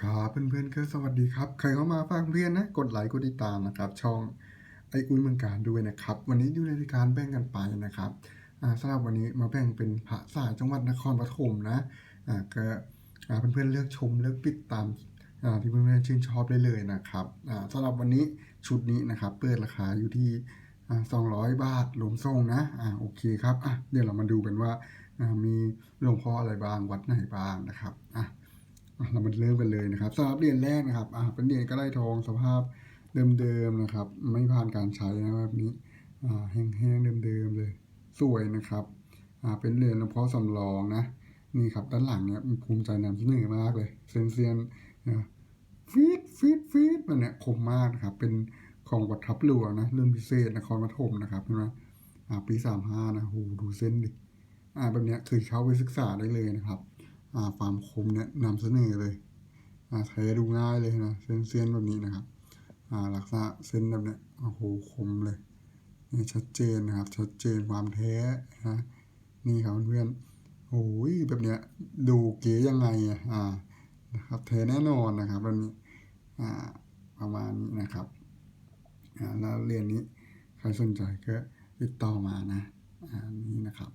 ครับเพื่อนๆก็สวัสดีครับใครเข้ามาฝากเพื่อนนะกดไลค์กดติดตามนะครับ ช่องไออุ้ยเมืองการด้วยนะครับ วันนี้อยู่ในรายการแบ่งกันไปนะครับสำหรับวันนี้มาแบ่งเป็นพระสายจังหวัดนครปฐมนะอ่าก็อ่าเพื่อนๆเลือกชมเลือกติดตามอ่าที่เพื่อนๆชื่นชอบได้เลยนะครับอ่าสำหรับวันนี้ชุดนี้นะครับ เปิดราคาอยู่ที่อ่า200 บาทรวมส่งนะอ่าโอเคครับอะเดี๋ยวเรามาดูกันว่ามีหลวงพ่ออะไรบ้างวัดไหนบ้างนะครับอะอะ เรามาเริ่มกันเลยนะครับสำหรับเหรียญแรกนะครับอ่าเป็นเหรียญก็ได้ทองสภาพเดิมๆนะครับ ไม่ผ่านการใช้นะแบบนี้อ่าแห้งๆเดิมๆเลย สวยนะครับอ่าเป็นเหรียญหลวงพ่อสำรองนะนี่ครับด้านหลังเนี่ยภูมิใจนำเสนอมากเลยเซียนเซียนนะฟีดฟีดฟีดมันเนี่ยคมมากนะครับ เป็นของวัดทับหลวงนะเรุ่นพิเศษนครปฐมนะครับเห็นไหมอ่าปีสามห้านะโหดูเส้นดิอ่าแบบเนี้ยเคยเข้าไปศึกษาได้เลยนะครับ ความคมเนี่ยนำเสนอเลยอ่าแท้ดูง่ายเลยนะเส้นเส้นแบบนี้นะครับอาลักษณะเส้นแบบเนี้ยโอ้โหคมเลยนี่ชัดเจนนะครับ ชัดเจนความแท้นะนี่ครับเพื่อนโอ้ยแบบเนี้ยดูเก๋ยังไงอ่านะครับแท้แน่นอนนะครับแบบนี้อ่าประมาณนี้นะครับอ่าแล้วเรียนนี้ใครสนใจก็ติดต่อมานะอ่านี่นะครับ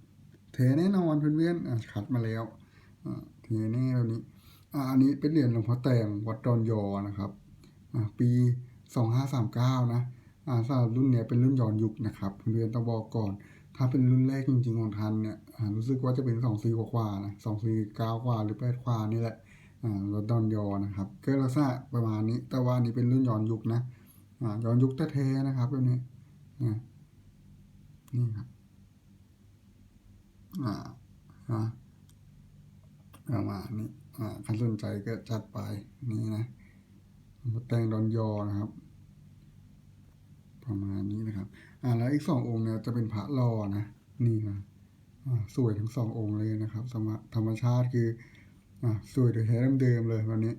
แท้แน่นอนเพื่อนๆอ่าคัดมาแล้ว ทีนี้แบบนี้อันนี้เป็นเหรียญหลวงพ่อแตงวัดดอนยอนะครับปีสองห้าสามเก้านะอ่าสำหรับรุ่นเนี้ยเป็นรุ่นย้อนยุคนะครับเพื่อนต้องบอกก่อน ถ้าเป็นรุ่นแรกจริง ๆ ของทันเนี่ยรู้สึกว่าจะเป็นสองสี่กว่าๆนะสองสี่เก้ากว่าหรือแปดกว่านี่แหละอ่าวัดอนยอนะครับก็ลักษณะประมาณนี้ แต่ว่าอันนี้เป็นรุ่นย้อนยุคนะอ่าย้อนยุคแท้ๆนะครับแบบนี้นี่ครับอ่าอ่า ประมาณนี้อ่าใครสนใจก็จัดไปนี่นะมาแต่งดอนยอนะครับ ประมาณนี้นะครับ อ่าแล้วอีกสององค์เนี่ยจะเป็นพระรอนะนี่นะอ่าสวยทั้งสององค์เลยนะครับสมธรรมชาติคืออ่าสวยโดยแท้เดิมๆเลยวันนี้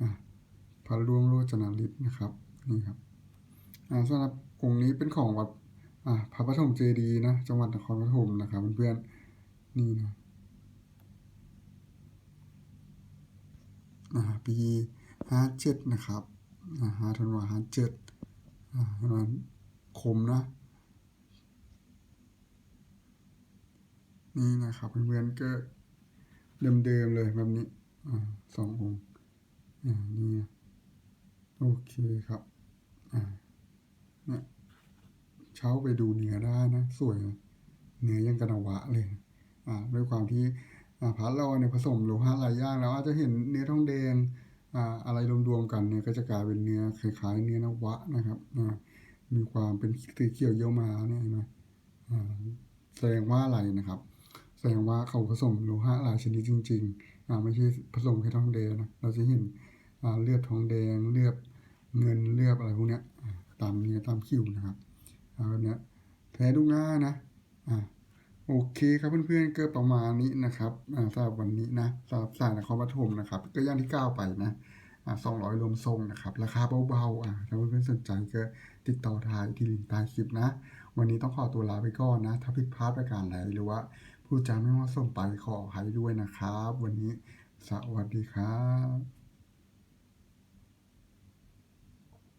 อ่าพระร่วงโรจนาฤทธิ์นะครับนี่ครับอ่าสำหรับองค์นี้เป็นของวัดอ่าพระปฐมเจดีนะจังหวัดนครปฐมนะครับเพื่อนๆนี่นะ ปีห้าเจ็ดนะครับอ่าห้าธันวาห้าเจ็ดอ่าประมาคมนะ นี่นะครับเพื่อนๆก็เดิมๆเลยแบบนี้อสององค์อ่านี่นะโอเคครับเนี่ยเช้าไปดูเนื้อได้นะ สวยเนื้อยังกระนวะเลย อ่าด้วยความที่ พาร์ทเราเนี่ยผสมโลหะหลายอย่างแล้วอาจจะเห็นเนื้อทองแดงอะไรรวมๆกันเนี่ยก็จะกลายเป็นเนื้อคล้าย ๆ เนื้อนวะนะครับมีความเป็นสีเขียวเยี่ยวมาเนี่ยนไหมแสดงว่าอะไรนะครับ แสดงว่าเขาผสมโลหะหลายชนิดจริงๆอไม่ใช่ผสมแค่ทองแดงนะเราจะเห็นเลือดทองแดงเลือดเงินเลือดอะไรพวกเนี้ยตามเนื้อตามคิวนะครับแบบเนี้ยแท้ดูง่ายนะอ่า โอเคครับเพื่อนๆก็ประมาณนี้นะครับสำหรับวันนี้นะสำหรับสายนครปฐมนะครับ ก็อย่างที่ก้าไปนะสองร้อยรวมทรงนะครับ ราคาเบาๆอ่าถ้าเพื่อนๆสนใจก็ติดต่อทายที่ลิงก์ใต้คลิปนะ วันนี้ต้องขอตัวลาไปก่อนนะ ถ้าผิดพลาดประการใดหรือว่าผู้จาไม่เหมาะสมไปขออภัยด้วยนะครับ วันนี้สวัสดีครับ